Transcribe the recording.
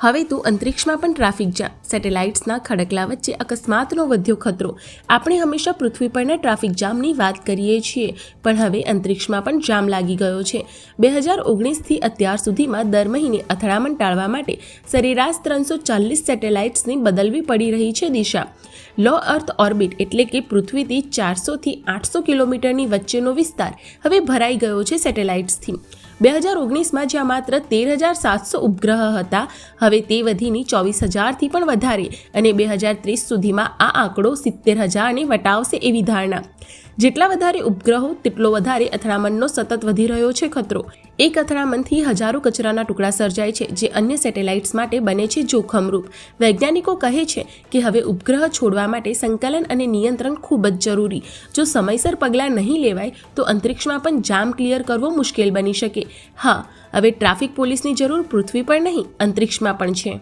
હવે તો અંતરિક્ષમાં પણ ટ્રાફિક જામ. સેટેલાઇટ્સના ખડકલા વચ્ચે અકસ્માતનો વધ્યો ખતરો. આપણે હંમેશા પૃથ્વી પરના ટ્રાફિક જામની વાત કરીએ છીએ, પણ હવે અંતરિક્ષમાં પણ જામ લાગી ગયો છે. બે હજાર ઓગણીસથી અત્યાર સુધીમાં દર મહિને અથડામણ ટાળવા માટે સરેરાશ ત્રણસો ચાલીસ સેટેલાઇટ્સની બદલવી પડી રહી છે દિશા. લો અર્થ ઓર્બિટ એટલે કે પૃથ્વીથી ચારસોથી આઠસો કિલોમીટરની વચ્ચેનો વિસ્તાર હવે ભરાઈ ગયો છે સેટેલાઇટ્સથી. બે હજાર ઓગણીસમાં જ્યાં માત્ર તેર હજાર સાતસો ઉપગ્રહ હતા, હવે તે વધીને ચોવીસ હજારથી પણ વધારે અને બે હજાર ત્રીસ સુધીમાં આ આંકડો સિત્તેર હજારને વટાવશે એવી ધારણા. જેટલા વધારે ઉપગ્રહો, તેટલો વધારે અથડામણનો સતત વધી રહ્યો છે ખતરો. એક અથડામણથી હજારો કચરાના ટુકડા સર્જાય છે, જે અન્ય સેટેલાઇટ્સ માટે બને છે જોખમરૂપ. વૈજ્ઞાનિકો કહે છે કે હવે ઉપગ્રહ છોડવા માટે સંકલન અને નિયંત્રણ ખૂબ જ જરૂરી. જો સમયસર પગલાં નહીં લેવાય, તો અંતરિક્ષમાં પણ જામ ક્લિયર કરવો મુશ્કેલ બની શકે. હા, હવે ટ્રાફિક પોલીસની જરૂર પૃથ્વી પર નહીં, અંતરિક્ષમાં પણ છે.